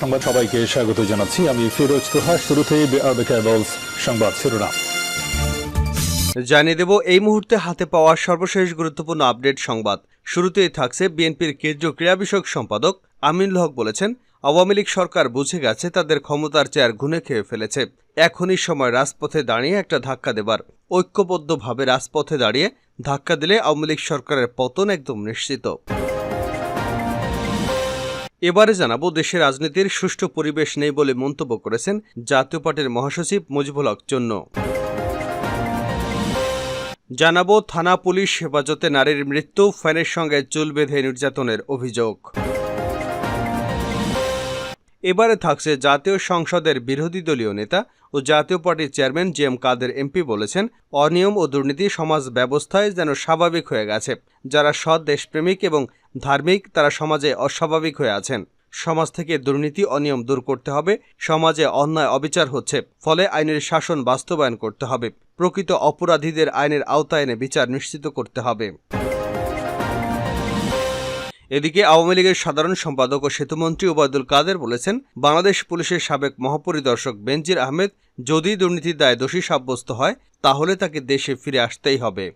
সংবাদ সবাইকে স্বাগত জানাচ্ছি। আমি ফিরোজ তোহা শুরুতেই সংবাদ শিরোনাম। জানিয়ে দেব, এই মুহূর্তে হাতে পাওয়া সর্বশেষ গুরুত্বপূর্ণ আপডেট সংবাদ। শুরুতেই থাকছে বিএনপির কেন্দ্রীয় ক্রীড়া বিষয়ক সম্পাদক আমিনুল হক বলেছেন, আওয়ামী লীগ সরকার বুঝে গেছে তাদের ক্ষমতার চেয়ার ঘুনে খেয়ে ফেলেছে। এখনই সময় রাজপথে দাঁড়িয়ে একটা ধাক্কা দেবার। ঐক্যবদ্ধভাবে রাজপথে দাঁড়িয়ে ধাক্কা দিলে আওয়ামী লীগ সরকারের পতন একদম নিশ্চিত। এবারে জানাব দেশের রাজনীতির সুষ্ঠু পরিবেশ নেই বলে মন্তব্য করেছেন জাতীয় পার্টির মহাসচিব মুজিবুল হক চন্ন জানাব থানা পুলিশ হেফাজতে নারীর মৃত্যু, ফ্যানের সঙ্গে চুল বেঁধে নির্যাতনের অভিযোগ। এবারে থাকছে জাতীয় সংসদের বিরোধী দলীয় নেতা ও জাতীয় পার্টির chairman G M Quader MP বলেছেন, অনিয়ম ও দুর্নীতি সমাজ ব্যবস্থায় যেন স্বাভাবিক হয়ে গেছে, যারা সৎ দেশপ্রেমিক এবং ধার্মিক, তারা সমাজে অস্বাভাবিক হয়ে আছেন। সমাজ থেকে দুর্নীতি অনিয়ম দূর করতে হবে। সমাজে অন্যায় অবিচার হচ্ছে, ফলে আইনের শাসন বাস্তবায়ন করতে হবে। প্রকৃত অপরাধীদের আইনের আওতায় এনে বিচার নিশ্চিত করতে হবে। এদিকে আওয়ামী লীগের সাধারণ সম্পাদক ও সেতুমন্ত্রী ওবায়দুল কাদের বলেছেন, বাংলাদেশ পুলিশের সাবেক মহাপরিদর্শক বেনজির আহমেদ যদি দুর্নীতির দায় দোষী সাব্যস্ত হয়, তাহলে তাকে দেশে ফিরে আসতেই হবে।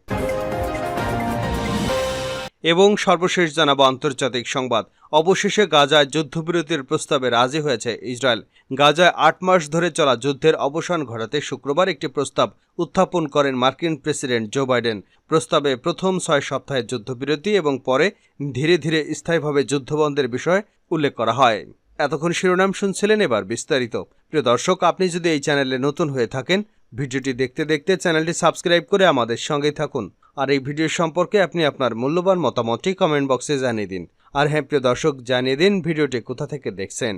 এবং সর্বশেষ জানাব আন্তর্জাতিক সংবাদ। অবশেষে গাজায় যুদ্ধবিরতির প্রস্তাবে রাজি হয়েছে ইসরায়েল। গাজায় আট মাস ধরে চলা যুদ্ধের অবসান ঘটাতে শুক্রবার একটি প্রস্তাব উত্থাপন করেন মার্কিন প্রেসিডেন্ট জো বাইডেন। প্রস্তাবে প্রথম ছয় সপ্তাহের যুদ্ধবিরতি এবং পরে ধীরে ধীরে স্থায়ীভাবে যুদ্ধবন্ধের বিষয়ে উল্লেখ করা হয়। এতক্ষণ শিরোনাম শুনছিলেন এবার বিস্তারিত। প্রিয় দর্শক, আপনি যদি এই চ্যানেলে নতুন হয়ে থাকেন, ভিডিওটি দেখতে দেখতে চ্যানেলটি সাবস্ক্রাইব করে আমাদের সঙ্গেই থাকুন। আর এই ভিডিও সম্পর্কে আপনি আপনার মূল্যবান মতামতটি কমেন্ট বক্সে জানিয়ে দিন। আর হ্যাঁ প্রিয় দর্শক, জানিয়ে দিন ভিডিওটি কোথা থেকে দেখছেন।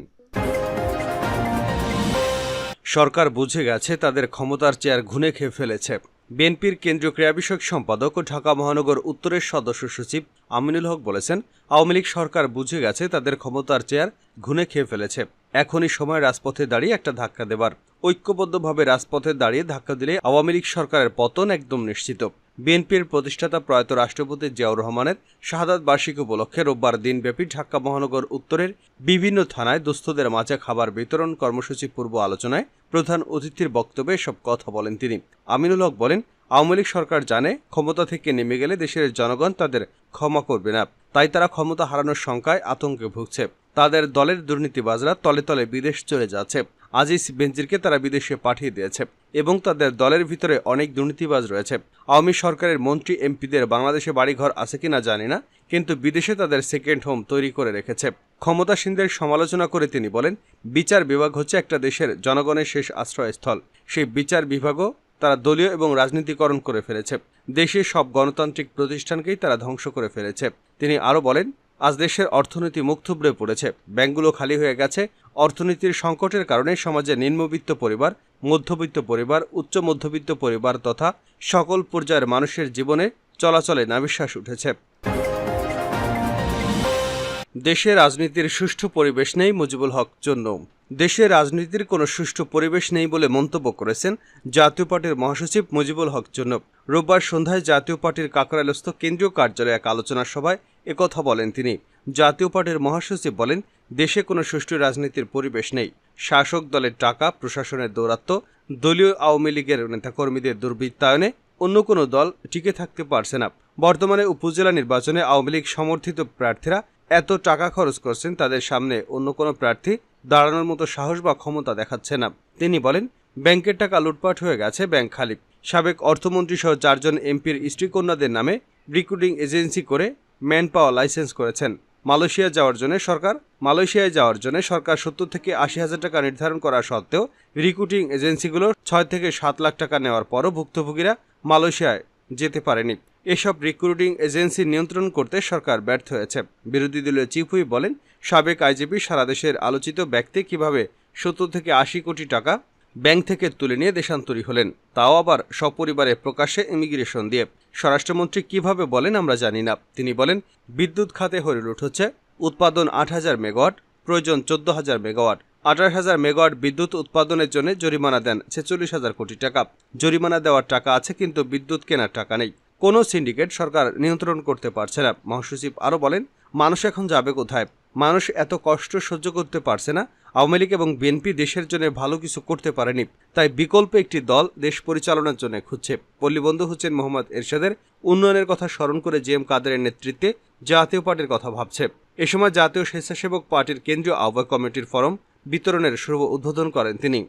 সরকার বুঝে গেছে তাদের ক্ষমতার চেয়ার ঘুনে খেয়ে ফেলেছে। বিএনপির কেন্দ্রীয় ক্রীড়া বিষয়ক সম্পাদক ও ঢাকা মহানগর উত্তরের সদস্য সচিব আমিনুল হক বলেছেন, আওয়ামী লীগ সরকার বুঝে গেছে তাদের ক্ষমতার চেয়ার ঘুনে খেয়ে ফেলেছে। এখনই সময় রাজপথে দাঁড়িয়ে একটা ধাক্কা দেবার। ঐক্যবদ্ধভাবে রাজপথে দাঁড়িয়ে ধাক্কা দিলে আওয়ামী লীগ সরকারের পতন একদম নিশ্চিত। বিএনপির প্রতিষ্ঠাতা প্রয়াত রাষ্ট্রপতি জিয়াউর রহমানের শাহাদাত বার্ষিকী উপলক্ষে রোববার দিনব্যাপী ঢাকা মহানগর উত্তরের বিভিন্ন থানায় দুস্থদের মাঝে খাবার বিতরণ কর্মসূচি পূর্ব আলোচনায় প্রধান অতিথির বক্তব্যে সব কথা বলেন তিনি। আমিনুল হক বলেন, আওয়ামী লীগ সরকার জানে ক্ষমতা থেকে নেমে গেলে দেশের জনগণ তাদের ক্ষমা করবে না, তাই তারা ক্ষমতা হারানোর শঙ্কায় আতঙ্কে ভুগছে। তাদের দলের দুর্নীতিবাজরা তলে তলে বিদেশ চলে যাচ্ছে। আজিজ বেঞ্জিরকে তারা বিদেশে পাঠিয়ে দিয়েছে এবং তাদের দলের ভিতরে অনেক দুর্নীতিবাজ রয়েছে। আওয়ামী সরকারের মন্ত্রী এমপিদের বাংলাদেশে বাড়িঘর আছে কিনা জানি না, কিন্তু বিদেশে তাদের সেকেন্ড হোম তৈরি করে রেখেছে। ক্ষমতাসীনদের সমালোচনা করে তিনি বলেন, বিচার বিভাগ হচ্ছে একটা দেশের জনগণের শেষ আশ্রয়স্থল। সেই বিচার বিভাগও তারা দলীয় এবং রাজনীতিকরণ করে ফেলেছে। দেশের সব গণতান্ত্রিক প্রতিষ্ঠানকেই তারা ধ্বংস করে ফেলেছে। তিনি আরও বলেন আজ দেশের অর্থনীতি মুখ থুবড়ে পড়েছে। ব্যাংকগুলো খালি হয়ে গেছে। অর্থনীতির সংকটের কারণে সমাজে নিম্নবিত্ত পরিবার, মধ্যবিত্ত পরিবার, উচ্চ মধ্যবিত্ত পরিবার তথা সকল পর্যায়ের মানুষের জীবনে চলাচলে নাবিশ্বাস উঠেছে। দেশে রাজনীতির সুষ্ঠু পরিবেশ নেই মুজিবুল হক জন্য। দেশে রাজনীতির কোনো সুষ্ঠু পরিবেশ নেই বলে মন্তব্য করেছেন জাতীয় পার্টির মহাসচিব মুজিবুল হক জন্য। রোববার সন্ধ্যায় জাতীয় পার্টির কাকরাইলস্থ কেন্দ্রীয় কার্যালয়ে এক আলোচনা সভায় একথা বলেন তিনি। জাতীয় পার্টির মহাসচিব বলেন, দেশে কোনো সুষ্ঠু রাজনীতির পরিবেশ নেই। শাসক দলের টাকা, প্রশাসনের দৌরাত্ম, দলীয় আওয়ামী লীগের নেতাকর্মীদের দুর্বৃত্তায়নে অন্য কোনো দল টিকে থাকতে পারছে না। বর্তমানে উপজেলা নির্বাচনে আওয়ামী লীগ সমর্থিত প্রার্থীরা এত টাকা খরচ করছেন তাদের সামনে অন্য কোনো প্রার্থী দাঁড়ানোর মতো সাহস বা ক্ষমতা দেখাচ্ছে না। তিনি বলেন, ব্যাংকের টাকা লুটপাট হয়ে গেছে, ব্যাংক খালি। সাবেক অর্থমন্ত্রী সহ চারজন এমপির স্ত্রীকন্যাদের নামে রিক্রুটিং এজেন্সি করে ম্যান পাওয়ার লাইসেন্স করেছেন। মালয়েশিয়া যাওয়ার জন্য সরকার, মালয়েশিয়ায় যাওয়ার জন্য সরকার সত্তর থেকে আশি হাজার টাকা নির্ধারণ করা সত্ত্বেও রিক্রুটিং এজেন্সিগুলো ছয় থেকে সাত লাখ টাকা নেওয়ার পরও ভুক্তভোগীরা মালয়েশিয়ায় যেতে পারেনি। এসব রিক্রুটিং এজেন্সি নিয়ন্ত্রণ করতে সরকার ব্যর্থ হয়েছে। বিরোধী দলীয় চিফ হুইপ বলেন, সাবেক আইজিপি সারা দেশের আলোচিত ব্যক্তি কীভাবে সত্তর থেকে আশি কোটি টাকা ব্যাংক থেকে তুলে নিয়ে দেশান্তরী হলেন, তাও আবার সপরিবারে প্রকাশ্যে ইমিগ্রেশন দিয়ে। স্বরাষ্ট্রমন্ত্রী কীভাবে বলেন আমরা জানি না। তিনি বলেন, বিদ্যুৎ খাতে হরিলুট হচ্ছে উৎপাদন আট হাজার মেগাওয়াট, প্রয়োজন চোদ্দ হাজার মেগাওয়াট। আঠাশ হাজার মেগাওয়াট বিদ্যুৎ উৎপাদনের জন্য জরিমানা দেন ছেচল্লিশ হাজার কোটি টাকা। জরিমানা দেওয়ার টাকা আছে কিন্তু বিদ্যুৎ কেনার টাকা নেই। কোনো সিন্ডিকেট সরকার নিয়ন্ত্রণ করতে পারছে না। মহাসচিব আরও বলেন, মানুষ এখন যাবে কোথায়? মানুষ এত কষ্ট সহ্য করতে পারছে না। আওয়ামী লীগ এবং বিএনপি দেশের জন্য ভালো কিছু করতে পারেনি। তাই বিকল্প একটি দল দেশ পরিচালনার জন্য খুঁজছে। পল্লীবন্ধু হোসেন মোহাম্মদ এরশাদের উন্নয়নের কথা স্মরণ করে জে এম কাদেরের নেতৃত্বে জাতীয় পার্টির কথা ভাবছে। এ সময় জাতীয় স্বেচ্ছাসেবক পার্টির কেন্দ্রীয় আহ্বায়ক কমিটির ফরম বিতরণের শুভ উদ্বোধন করেন তিনি।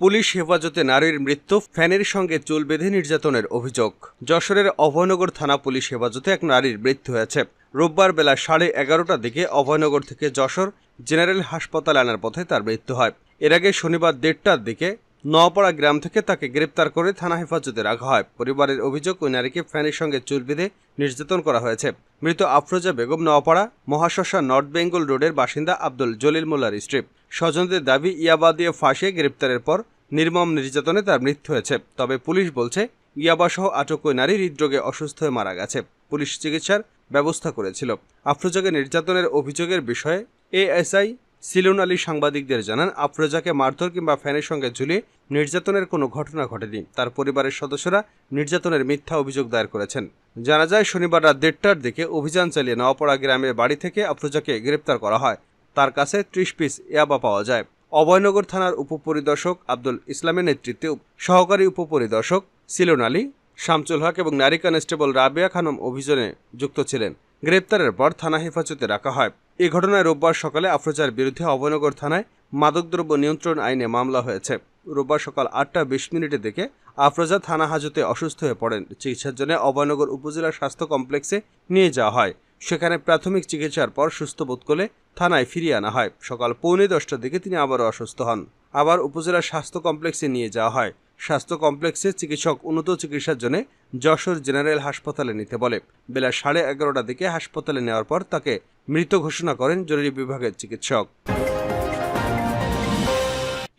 পুলিশ হেফাজতে নারীর মৃত্যু, ফ্যানের সঙ্গে চুল বেঁধে নির্যাতনের অভিযোগ। যশোরের অভয়নগর থানা পুলিশ হেফাজতে এক নারীর মৃত্যু হয়েছে। রোববার বেলা সাড়ে এগারোটার দিকে অভয়নগর থেকে যশোর জেনারেল হাসপাতাল আনার পথে তার মৃত্যু হয়। এর আগে শনিবার দেড়টার দিকে নওপাড়া গ্রাম থেকে তাকে গ্রেপ্তার করে থানা হেফাজতে রাখা হয়। পরিবারের অভিযোগ, ওই নারীকে ফ্যানের সঙ্গে চুল বেঁধে নির্যাতন করা হয়েছে। মৃত আফরোজা বেগম নওয়াপাড়া মহাশশা নর্থ বেঙ্গল রোডের বাসিন্দা আব্দুল জলিল মোল্লার স্ত্রী। স্বজনদের দাবি ইয়াবা দিয়ে ফাঁসিয়ে গ্রেপ্তারের পর নির্মম নির্যাতনে তার মৃত্যু হয়েছে। তবে পুলিশ বলছে, ইয়াবাসহ আটক ওই নারী হৃদরোগে অসুস্থ হয়ে মারা গেছে। পুলিশ চিকিৎসার ব্যবস্থা করেছিল। আফরোজাকে নির্যাতনের অভিযোগের বিষয়ে এএসআই সিলুন আলী সাংবাদিকদের জানান, আফরোজাকে মারধর কিংবা ফ্যানের সঙ্গে ঝুলিয়ে নির্যাতনের কোনো ঘটনা ঘটেনি। তার পরিবারের সদস্যরা নির্যাতনের মিথ্যা অভিযোগ দায়ের করেছেন। জানা যায়, শনিবার রাত দেড়টার দিকে অভিযান চালিয়ে নওয়াপাড়া গ্রামের বাড়ি থেকে আফরোজাকে গ্রেপ্তার করা হয়। তার কাছে ত্রিশ পিস ইয়াবা পাওয়া যায়। অভয়নগর থানার উপপরিদর্শক আব্দুল ইসলামের নেতৃত্বে সহকারী উপপরিদর্শক সিলন আলী শামচুল হক এবং নারী কনস্টেবল রাবেয়া খানম অভিযানে যুক্ত ছিলেন। গ্রেপ্তারের পর থানা হেফাজতে রাখা হয়। এ ঘটনায় রোববার সকালে আফরোজার বিরুদ্ধে অভয়নগর থানায় মাদকদ্রব্য নিয়ন্ত্রণ আইনে মামলা হয়েছে। রোববার সকাল আটটা বিশ মিনিটের দিকে আফরোজা থানা হাজতে অসুস্থ হয়ে পড়েন। চিকিৎসার জন্য অভয়নগর উপজেলা স্বাস্থ্য কমপ্লেক্সে নিয়ে যাওয়া হয়। সেখানে প্রাথমিক চিকিৎসার পর সুস্থ বোধ করলে থানায় ফিরিয়ে আনা হয়। সকাল পৌনে দশটার দিকে তিনি আবারও অসুস্থ হন। আবার উপজেলা স্বাস্থ্য কমপ্লেক্সে নিয়ে যাওয়া হয়। স্বাস্থ্য কমপ্লেক্সে চিকিৎসক উন্নত চিকিৎসার জন্য যশোর জেনারেল হাসপাতালে নিতে বলে। বেলা সাড়ে এগারোটার দিকে হাসপাতালে নেওয়ার পর তাকে মৃত ঘোষণা করেন জরুরি বিভাগের চিকিৎসক।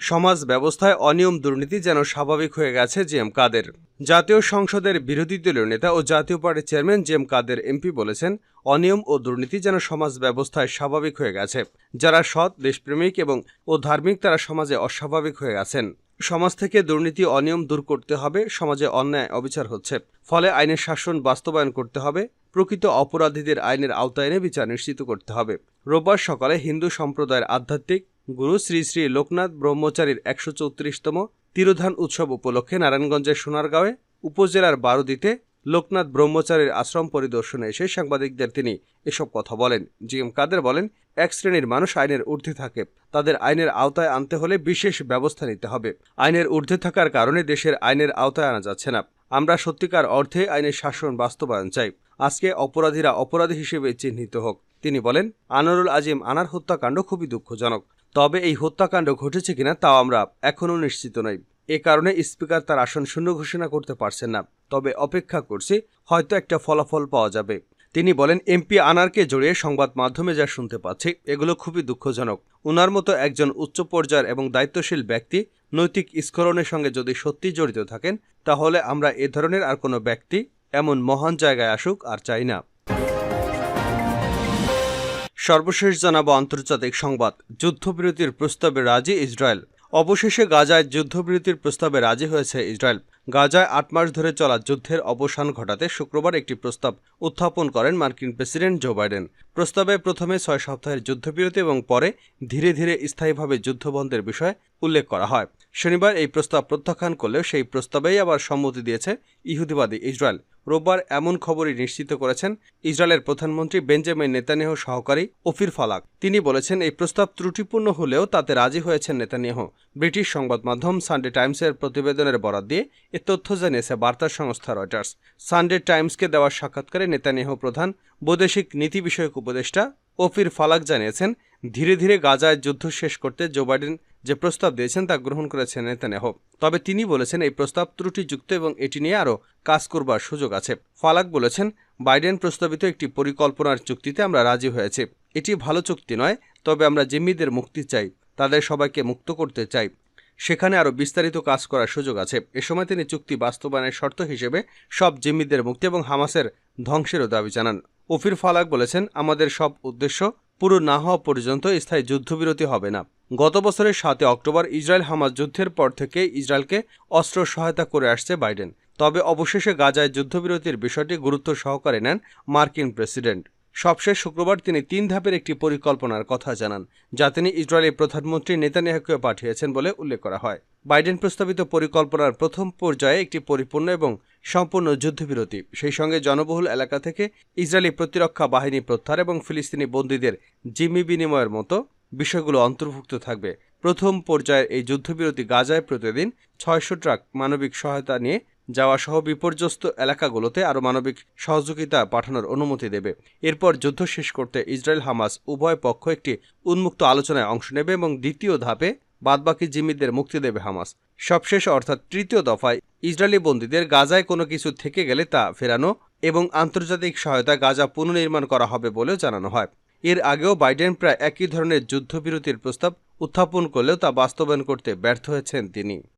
সমাজ ব্যবস্থায় অনিয়ম দুর্নীতি যেন স্বাভাবিক হয়ে গেছে জি এম কাদের। জাতীয় সংসদের বিরোধী দলীয় নেতা ও জাতীয় পার্টির chairman G M Quader MP বলেছেন, অনিয়ম ও দুর্নীতি যেন সমাজ ব্যবস্থায় স্বাভাবিক হয়ে গেছে। যারা সৎ, দেশপ্রেমিক এবং ও ধার্মিক তারা সমাজে অস্বাভাবিক হয়ে গেছেন। সমাজ থেকে দুর্নীতি, অনিয়ম দূর করতে হবে, সমাজে অন্যায় অবিচার হচ্ছে। ফলে আইনের শাসন বাস্তবায়ন করতে হবে, প্রকৃত অপরাধীদের আইনের আওতায় এনে বিচার নিশ্চিত করতে হবে। রোববার সকালে হিন্দু সম্প্রদায়ের আধ্যাত্মিক গুরু শ্রী শ্রী লোকনাথ ব্রহ্মচারীর একশো চৌত্রিশতম তিরোধান উৎসব উপলক্ষে নারায়ণগঞ্জের সোনারগাঁওয়ে উপজেলার বারুদিতে লোকনাথ ব্রহ্মচারীর আশ্রম পরিদর্শনে এসে সাংবাদিকদের তিনি এসব কথা বলেন। জি এম কাদের বলেন, এক শ্রেণির মানুষ আইনের ঊর্ধ্বে থাকে। তাদের আইনের আওতায় আনতে হলে বিশেষ ব্যবস্থা নিতে হবে। আইনের ঊর্ধ্বে থাকার কারণে দেশের আইনের আওতায় আনা যাচ্ছে না। আমরা সত্যিকার অর্থে আইনের শাসন বাস্তবায়ন চাই। আজকে অপরাধীরা অপরাধী হিসেবে চিহ্নিত হোক। তিনি বলেন, আনোয়ারুল আজিম আনার হত্যাকাণ্ড খুবই দুঃখজনক। তবে এই হত্যাকাণ্ড ঘটেছে কিনা তাও আমরা এখনও নিশ্চিত নই। এ কারণে স্পিকার তার আসন শূন্য ঘোষণা করতে পারছেন না। তবে অপেক্ষা করছি, হয়তো একটা ফলাফল পাওয়া যাবে। তিনি বলেন, এমপি আনারকে জড়িয়ে সংবাদ মাধ্যমে যা শুনতে পাচ্ছি, এগুলো খুবই দুঃখজনক। উনার মতো একজন উচ্চ পর্যায়ের এবং দায়িত্বশীল ব্যক্তি নৈতিক স্খলনের সঙ্গে যদি সত্যি জড়িত থাকেন, তাহলে আমরা এ ধরনের আর কোনো ব্যক্তি এমন মহান জায়গায় আসুক আর চাই না। সর্বশেষ জানাব আন্তর্জাতিক সংবাদ। যুদ্ধবিরতির প্রস্তাবে রাজি ইসরায়েল। অবশেষে গাজায় যুদ্ধবিরতির প্রস্তাবে রাজি হয়েছে ইসরায়েল। গাজায় আট মাস ধরে চলা যুদ্ধের অবসান ঘটাতে শুক্রবার একটি প্রস্তাব উত্থাপন করেন মার্কিন প্রেসিডেন্ট জো বাইডেন। প্রস্তাবে প্রথমে ছয় সপ্তাহের যুদ্ধবিরতি এবং পরে ধীরে ধীরে স্থায়ীভাবে যুদ্ধবন্ধের বিষয়ে উল্লেখ করা হয়। শনিবার এই প্রস্তাব প্রত্যাখ্যান করলেও সেই প্রস্তাবেই আবার সম্মতি দিয়েছে ইহুদিবাদী ইসরায়েল। রোববার এমন খবরই নিশ্চিত করেছেন ইসরায়েলের প্রধানমন্ত্রী বেঞ্জামিন নেতানিয়াহু সহকারী ওফির ফালাক। তিনি বলেছেন, এই প্রস্তাব ত্রুটিপূর্ণ হলেও তাতে রাজি হয়েছেন নেতানিয়াহু। ব্রিটিশ সংবাদ মাধ্যম সানডে টাইমসের প্রতিবেদনের বরাদ দিয়ে এ তথ্য জানিয়েছে বার্তা সংস্থা রয়টার্স। সানডে টাইমসকে দেওয়া সাক্ষাৎকারে নেতানিয়াহু প্রধান, বৈদেশিক নীতি বিষয়ক উপদেষ্টা ওফির ফালাক জানিয়েছেন, ধীরে ধীরে গাজায় যুদ্ধ শেষ করতে জো বাইডেন যে প্রস্তাব দিয়েছেন তা গ্রহণ করেছেন নেতানিয়াহু। তবে তিনি বলেছেন, এই প্রস্তাব ত্রুটিযুক্ত এবং এটি নিয়ে আরও কাজ করবার সুযোগ আছে। ফালাক বলেছেন, বাইডেন প্রস্তাবিত একটি পরিকল্পনার চুক্তিতে আমরা রাজি হয়েছে। এটি ভালো চুক্তি নয়, তবে আমরা জিম্মিদের মুক্তি চাই, তাদের সবাইকে মুক্ত করতে চাই। সেখানে আরও বিস্তারিত কাজ করার সুযোগ আছে। এ সময় তিনি চুক্তি বাস্তবায়নের শর্ত হিসেবে সব জিম্মিদের মুক্তি এবং হামাসের ধ্বংসেরও দাবি জানান। ওফির ফালাক বলেছেন, আমাদের সব উদ্দেশ্য পুরো না হওয়া পর্যন্ত স্থায়ী যুদ্ধবিরতি হবে না। গত বছরের সাতে অক্টোবর ইসরায়েল হামাস যুদ্ধের পর থেকে ইসরায়েলকে অস্ত্র সহায়তা করে আসছে বাইডেন। তবে অবশেষে গাজায় যুদ্ধবিরতির বিষয়টি গুরুত্ব সহকারে নেন মার্কিন প্রেসিডেন্ট। সবশেষ শুক্রবার তিনি তিন ধাপের একটি পরিকল্পনার কথা জানান, যা তিনি ইসরায়েলি প্রধানমন্ত্রী নেতানিয়াহুকে পাঠিয়েছেন বলে উল্লেখ করা হয়। বাইডেন প্রস্তাবিত পরিকল্পনার প্রথম পর্যায়ে একটি পরিপূর্ণ এবং সম্পূর্ণ যুদ্ধবিরতি, সেই সঙ্গে জনবহুল এলাকা থেকে ইসরায়েলি প্রতিরক্ষা বাহিনী প্রত্যাহার এবং ফিলিস্তিনি বন্দীদের জিম্মি বিনিময়ের মতো বিষয়গুলো অন্তর্ভুক্ত থাকবে। প্রথম পর্যায়ের এই যুদ্ধবিরতি গাজায় প্রতিদিন ছয়শো ট্রাক মানবিক সহায়তা নিয়ে যাওয়া সহ বিপর্যস্ত এলাকাগুলোতে আরও মানবিক সহযোগিতা পাঠানোর অনুমতি দেবে। এরপর যুদ্ধ শেষ করতে ইসরায়েল হামাস উভয় পক্ষ একটি উন্মুক্ত আলোচনায় অংশ নেবে এবং দ্বিতীয় ধাপে বাদবাকি জিম্মিদের মুক্তি দেবে হামাস। সবশেষ অর্থাৎ তৃতীয় দফায় ইসরায়েলি বন্দীদের গাজায় কোনো কিছু থেকে গেলে তা ফেরানো এবং আন্তর্জাতিক সহায়তা গাজা পুনর্নির্মাণ করা হবে বলেও জানানো হয়। এর আগেও বাইডেন প্রায় একই ধরনের যুদ্ধবিরতির প্রস্তাব উত্থাপন করলেও তা বাস্তবায়ন করতে ব্যর্থ হয়েছেন তিনি।